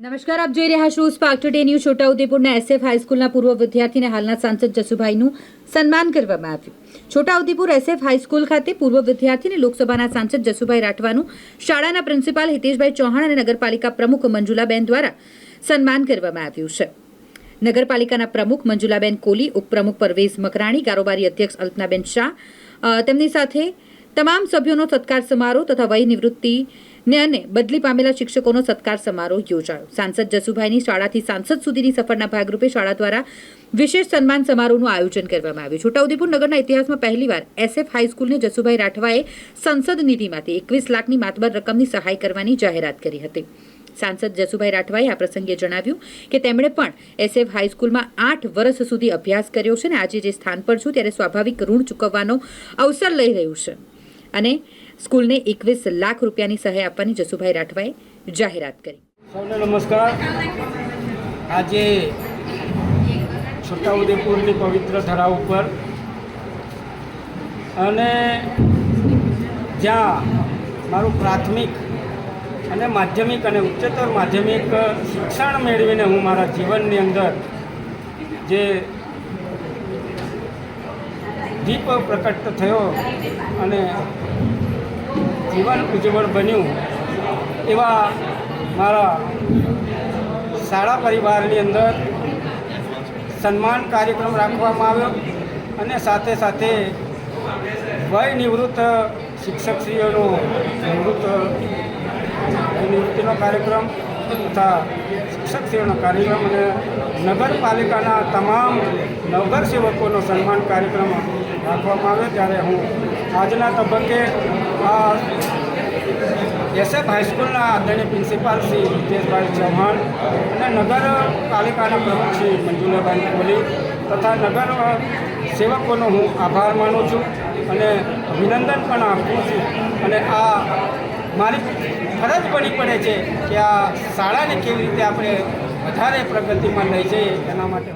નમસ્કાર, આપ જોઈ રહ્યા છો સ્પાર્ક ટુડે ન્યૂઝ છોટાઉદેપુરના એસએફ હાઈસ્કૂલના પૂર્વ વિદ્યાર્થીને હાલના સાંસદ જસુભાઈનું સન્માન કરવામાં આવ્યું. છોટાઉદેપુર એસએફ હાઈસ્કૂલ ખાતે પૂર્વ વિદ્યાર્થીને લોકસભાના સાંસદ જસુભાઈ રાઠવાનું, શાળાના પ્રિન્સિપાલ હિતેશભાઈ ચૌહાણ અને નગરપાલિકા પ્રમુખ મંજુલાબેન દ્વારા સન્માન કરવામાં આવ્યું છે. નગરપાલિકાના પ્રમુખ મંજુલાબેન કોલી, ઉપપ્રમુખ પરવેઝ મકરાણી, કારોબારી અધ્યક્ષ અલ્પનાબેન શાહ તેમની સાથે તમામ સભ્યોનો સત્કાર સમારોહ તથા વય નિવૃત્તિને અને બદલી પામેલા શિક્ષકોનો સત્કાર સમારોહ યોજાયો. સાંસદ જસુભાઈની શાળાથી સાંસદ સુધીની સફરના ભાગરૂપે શાળા દ્વારા વિશેષ સન્માન સમારોહનું આયોજન કરવામાં આવ્યું. છોટાઉદેપુર નગરના ઇતિહાસમાં પહેલીવાર એસએફ હાઈસ્કૂલને જસુભાઈ રાઠવાએ સંસદ નિધિમાંથી એકવીસ લાખની માતબર રકમની સહાય કરવાની જાહેરાત કરી હતી. સાંસદ જસુભાઈ રાઠવાએ આ પ્રસંગે જણાવ્યું કે તેમણે પણ એસએફ હાઈસ્કૂલમાં આઠ વર્ષ સુધી અભ્યાસ કર્યો છે અને આજે જે સ્થાન પર છું ત્યારે સ્વાભાવિક ઋણ ચૂકવવાનો અવસર લઈ રહ્યું છે. અને સ્કૂલને એકવીસ લાખ રૂપિયાની સહાય આપવાની જસુભાઈ રાઠવાએ જાહેરાત કરી. સૌને નમસ્કાર. આજે છોટાઉદેપુરની પવિત્ર ધરા ઉપર અને જ્યાં મારું પ્રાથમિક અને માધ્યમિક અને ઉચ્ચતર માધ્યમિક શિક્ષણ મેળવીને હું મારા જીવનની અંદર જે દીપ પ્રકટ થયો અને જીવન ઉજ્જવળ બન્યું એવા મારા શાળા પરિવારની અંદર સન્માન કાર્યક્રમ રાખવામાં આવ્યો અને સાથે સાથે વય નિવૃત્ત શિક્ષકશ્રીઓનો નિવૃત્ત નિવૃત્તિનો કાર્યક્રમ તથા શિક્ષકશ્રીઓનો કાર્યક્રમ અને નગરપાલિકાના તમામ નગરસેવકોનો સન્માન કાર્યક્રમ રાખવામાં આવ્યો. ત્યારે હું આજના તબક્કે એસએફ હાઈસ્કૂલના આદરણીય પ્રિન્સિપાલ શ્રી હિતેશભાઈ ચૌહાણ અને નગરપાલિકાના પ્રમુખ શ્રી મંજુલાબેન કોહલી તથા નગર સેવકોનો હું આભાર માનું છું અને અભિનંદન પણ આપું છું. અને આ મારી ફરજ પડી પડે છે કે આ શાળાને કેવી રીતે આપણે વધારે પ્રગતિમાં લઈ જઈએ એના માટે